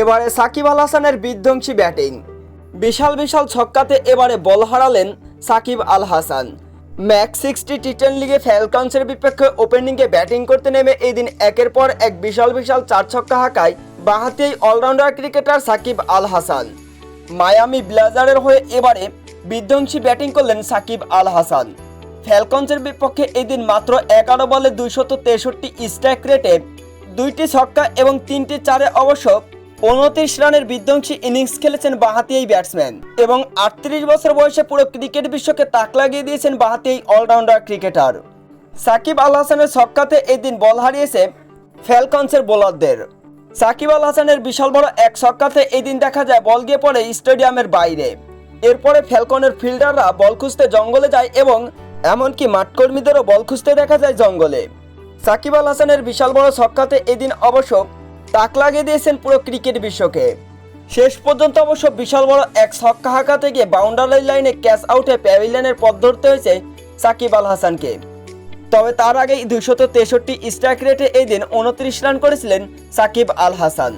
এবারে সাকিব আল হাসানের বিধ্বংসী ব্যাটিং। বিশাল বিশাল ছক্কাতে এবারে বল হারালেন Shakib Al Hasan. Max sixty T ten লিগে ফ্যালকনসের বিপক্ষে ওপেনিংয়ে ব্যাটিং করতে নেমে এই দিন একের পর এক বিশাল বিশাল চার ছক্কা হাঁকায় বাহাতি allrounder cricketer Shakib Al Hasan. Miami ব্লেজারের হয়ে এবারে বিধ্বংসী ব্যাটিং করলেন সাকিব আল হাসান। ফ্যালকনসের বিপক্ষে এদিন মাত্র এগারো বলে দুইশত তেষট্টি স্ট্রাইক রেটে দুইটি ছক্কা এবং তিনটি চারে অবশ্য উনত্রিশ রানের বিধ্বংসী ইনিংস খেলেছেন বাহাতি এই ব্যাটসম্যান এবং আটত্রিশ বছর বয়সে পুরো ক্রিকেট বিশ্বকে তাক লাগিয়ে দিয়েছেন বাহাতি এই অলরাউন্ডার ক্রিকেটার। সাকিব আল হাসানের ছক্কাতে এদিন বল হারিয়েছে ফ্যালকনসের বোলারদের। সাকিব আল হাসানের বিশাল বড় এক ছক্কাতে এদিন দেখা যায় বল গিয়ে পড়ে স্টেডিয়ামের বাইরে। এরপরে ফ্যালকনের ফিল্ডাররা বল খুঁজতে জঙ্গলে যায় এবং এমনকি মাঠকর্মীদেরও বল খুঁজতে দেখা যায় জঙ্গলে। সাকিব আল হাসানের বিশাল বড় ছক্কাতে এদিন অবশ্য তাক লাগিয়ে দিয়েছেন পুরো ক্রিকেট বিশ্বকে। শেষ পর্যন্ত অবশ্য বিশাল বড় এক ছক্কা হাঁকা থেকে বাউন্ডারি লাইনে ক্যাচ আউটে প্যাভিলিয়নের পথ ধরতে হয়েছে সাকিব আল হাসানকে। তবে তার আগেই দুইশত তেষট্টি স্ট্রাইক রেটে এই দিন উনত্রিশ রান করেছিলেন সাকিব আল হাসান।